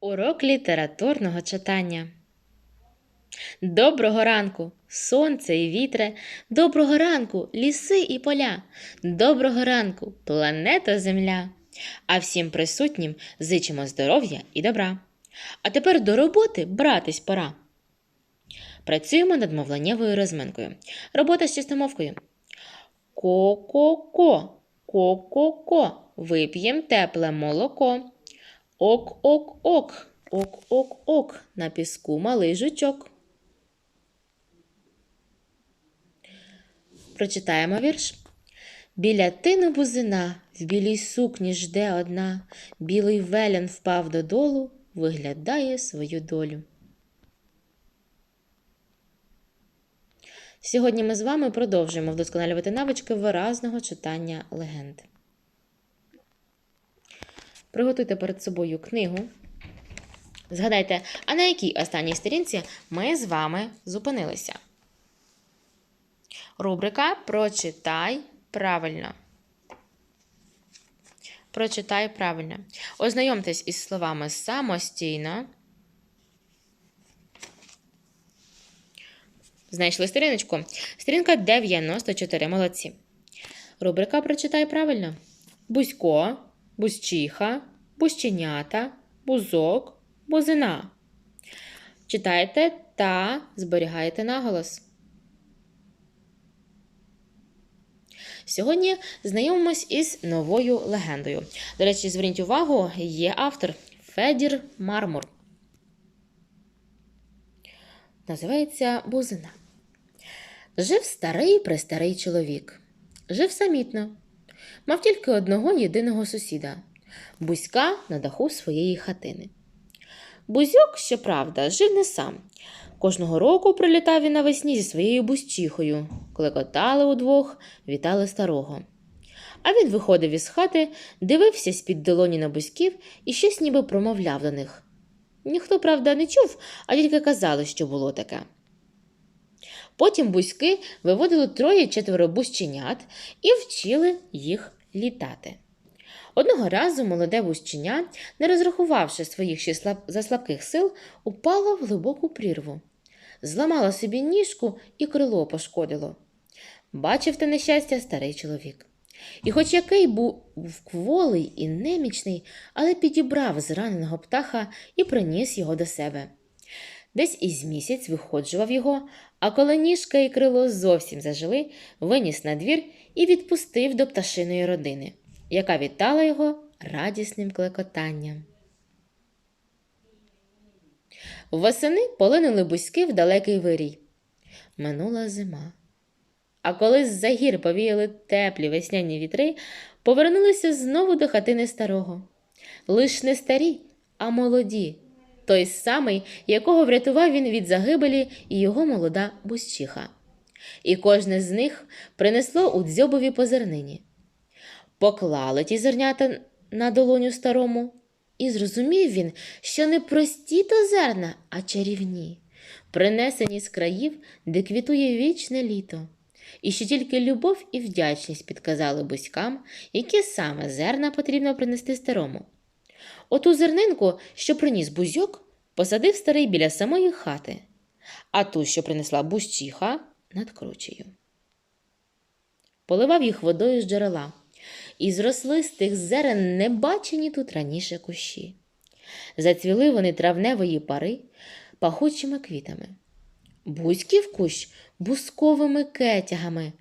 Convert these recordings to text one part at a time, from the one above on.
Урок літературного читання. Доброго ранку, сонце і вітре, доброго ранку, ліси і поля, доброго ранку, планета Земля. А всім присутнім зичимо здоров'я і добра. А тепер до роботи братись пора. Працюємо над мовленнєвою розминкою. Робота з чистомовкою. Ко-ко-ко, ко-ко-ко, вип'єм тепле молоко. Ок-ок-ок, ок-ок-ок, на піску малий жучок. Прочитаємо вірш. Біля тину бузина, в білій сукні жде одна, білий велян впав додолу, виглядає свою долю. Сьогодні ми з вами продовжуємо вдосконалювати навички виразного читання легенд. Приготуйте перед собою книгу. Згадайте, а на якій останній сторінці ми з вами зупинилися? Рубрика Прочитай правильно. Прочитай правильно. Ознайомтесь із словами самостійно. Знайшли сторіночку. Сторінка 94. Молодці. Рубрика Прочитай правильно. Бузько, бузчиха, бузченята, бузок, бузина. Читайте та зберігайте наголос. Сьогодні знайомимось із новою легендою. До речі, зверніть увагу, є автор Федір Мармур. Називається Бузина. Жив старий престарий чоловік. Жив самітно. Мав тільки одного єдиного сусіда бузька на даху своєї хатини. Бузьок, щоправда, жив не сам. Кожного року прилітав він навесні зі своєю бузчихою, клекотали удвох, вітали старого. А він виходив із хати, дивився з-під долоні на бузьків і щось ніби промовляв до них. Ніхто, правда, не чув, а тільки казали, що було таке. Потім бузьки виводили троє-четверо бузченят і вчили їх літати. Одного разу молоде бузченя, не розрахувавши своїх ще слаб... заслабких сил, упало в глибоку прірву. Зламало собі ніжку і крило пошкодило. Бачив те нещастя старий чоловік. І, хоч який був кволий і немічний, але підібрав зраненого птаха і приніс його до себе. Десь із місяць виходжував його, а коли ніжка і крило зовсім зажили, виніс на двір і відпустив до пташиної родини, яка вітала його радісним клекотанням. Восени полинули бузьки в далекий вирій. Минула зима. А коли з-за гір повіяли теплі весняні вітри, повернулися знову до хатини старого. Лиш не старі, а молоді, той самий, якого врятував він від загибелі і його молода бузчиха. І кожне з них принесло у дзьобові по зернині. Поклали ті зернята на долоню старому, і зрозумів він, що не прості то зерна, а чарівні, принесені з країв, де квітує вічне літо, і що тільки любов і вдячність підказали бузькам, які саме зерна потрібно принести старому. Оту зернинку, що приніс бузьок, посадив старий біля самої хати, а ту, що принесла бузчиха, над кручею. Поливав їх водою з джерела, і зросли з тих зерен небачені тут раніше кущі. Зацвіли вони травневої пари пахучими квітами. Бузьків кущ бусковими кетягами,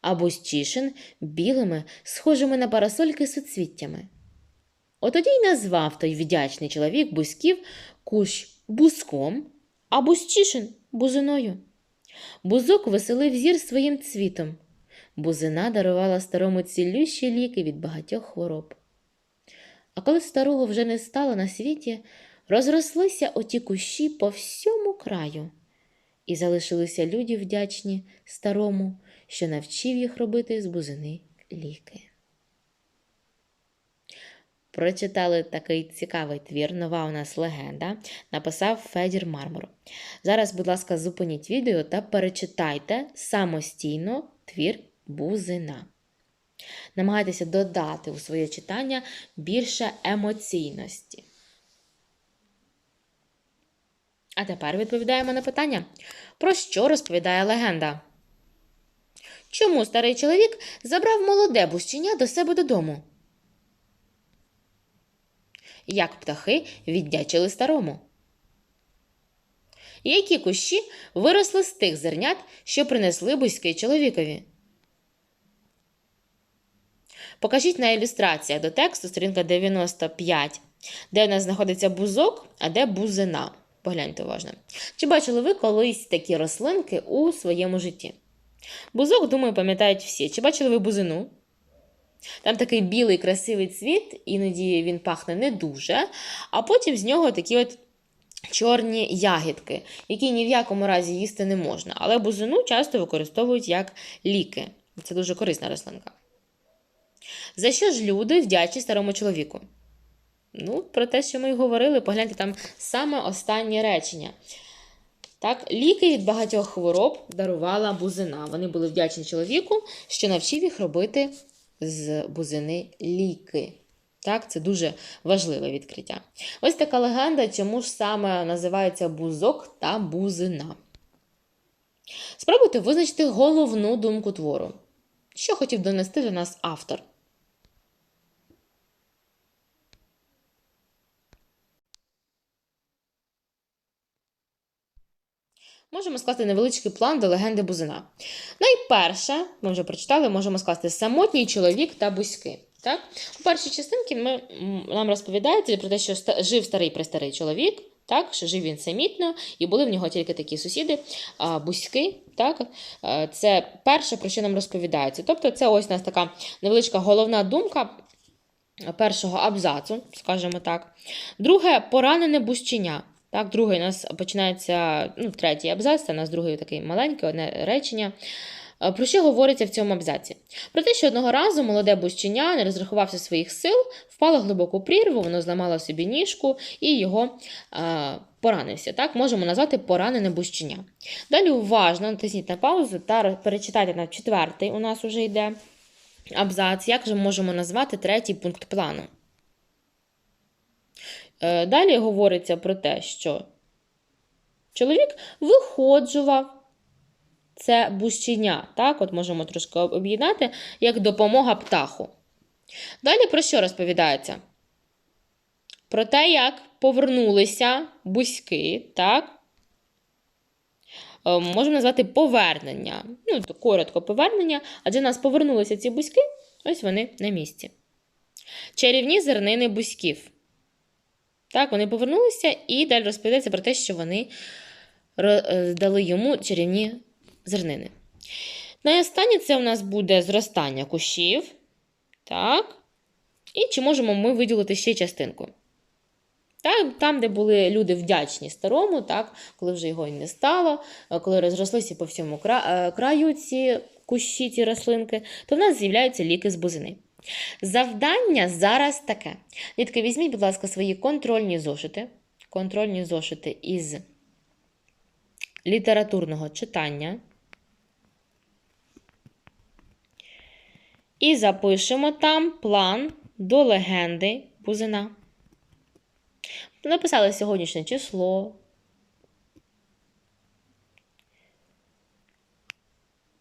а бузчишин білими, схожими на парасольки суцвіттями. Отоді й назвав той вдячний чоловік бузьків кущ бузком, а бузчишин бузиною. Бузок веселив зір своїм цвітом. Бузина дарувала старому цілющі ліки від багатьох хвороб. А коли старого вже не стало на світі, розрослися оті кущі по всьому краю, і залишилися люди вдячні старому, що навчив їх робити з бузини ліки. Прочитали такий цікавий твір, нова у нас легенда, написав Федір Мармур. Зараз, будь ласка, зупиніть відео та перечитайте самостійно твір Бузина. Намагайтеся додати у своє читання більше емоційності. А тепер відповідаємо на питання: про що розповідає легенда? Чому старий чоловік забрав молоде бущеня до себе додому? Як птахи віддячили старому? Які кущі виросли з тих зернят, що принесли бузьки чоловікові? Покажіть на ілюстраціях до тексту сторінка 95, де у нас знаходиться бузок, а де бузина. Погляньте уважно. Чи бачили ви колись такі рослинки у своєму житті? Бузок, думаю, пам'ятають всі. Чи бачили ви бузину? Там такий білий красивий цвіт, іноді він пахне не дуже, а потім з нього такі от чорні ягідки, які ні в якому разі їсти не можна. Але бузину часто використовують як ліки. Це дуже корисна рослинка. За що ж люди вдячні старому чоловіку? Ну, про те, що ми й говорили, погляньте там саме останнє речення. Так, ліки від багатьох хвороб дарувала бузина. Вони були вдячні чоловіку, що навчив їх робити з бузини ліки. Так, це дуже важливе відкриття. Ось така легенда, чому ж саме називається бузок та бузина. Спробуйте визначити головну думку твору. Що хотів донести до нас автор? Можемо скласти невеличкий план до легенди Бузина. Найперше, ми вже прочитали, можемо скласти самотній чоловік та бузьки. Так? У першій частинці ми, нам розповідається про те, що жив старий престарий чоловік, так, що жив він самітно, і були в нього тільки такі сусіди, а, бузьки. Так? Це перше, про що нам розповідається. Тобто, це ось у нас така невеличка головна думка першого абзацу, скажімо так. Друге поранене бущеня. Так, другий у нас починається ну, третій абзац, це у нас другий такий маленький, одне речення. Е, Про що говориться в цьому абзаці? Про те, що одного разу молоде бущеня не розрахувався своїх сил, впало глибоку прірву, воно зламало собі ніжку і його е, поранився. Так, можемо назвати поранене бущеня. Далі уважно натисніть на паузу та перечитайте на четвертий, у нас вже йде абзац. Як же можемо назвати третій пункт плану? Е, Далі говориться про те, що чоловік виходжував це бущеня. Так, от можемо трошки об'єднати, як допомога птаху. Далі про що розповідається? Про те, як повернулися бузьки, так? Е, Можемо назвати повернення. Ну, коротко повернення, адже нас повернулися ці бузьки, ось вони на місці. Чарівні зернини бузьків. Так, вони повернулися і далі розповідається про те, що вони е, дали йому чарівні зернини. Найостаннє це у нас буде зростання кущів. Так. І чи можемо ми виділити ще частинку? Так, там, де були люди вдячні старому, так, коли вже його і не стало, е, коли розрослися по всьому е, краю ці кущі, ці рослинки, то в нас з'являються ліки з бузини. Завдання зараз таке. Дітки, візьміть, будь ласка, свої контрольні зошити. Контрольні зошити із літературного читання. І запишемо там план до легенди Бузина. Написали сьогоднішнє число.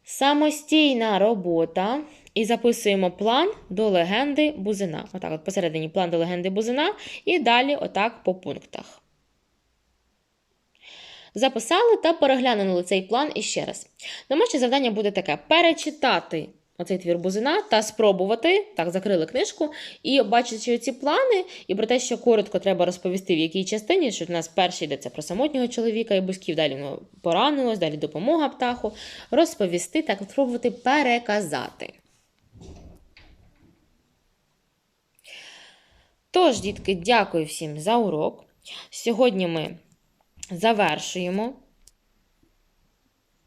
Самостійна робота. І записуємо план до легенди Бузина. Отак, от посередині план до легенди Бузина, і далі отак по пунктах. Записали та переглянули цей план іще раз. Домашнє завдання буде таке: перечитати оцей твір Бузина та спробувати, так, закрили книжку, і бачачи ці плани, і про те, що коротко треба розповісти, в якій частині, що в нас перший йдеться про самотнього чоловіка і бузьків, далі воно поранилось, далі допомога птаху, розповісти, так спробувати переказати. Тож, дітки, дякую всім за урок. Сьогодні ми завершуємо.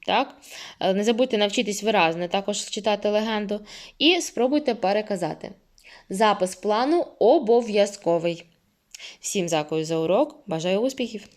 Так? Е, Не забудьте навчитись виразно також читати легенду. І спробуйте переказати. Запис плану обов'язковий. Всім дякую за урок. Бажаю успіхів!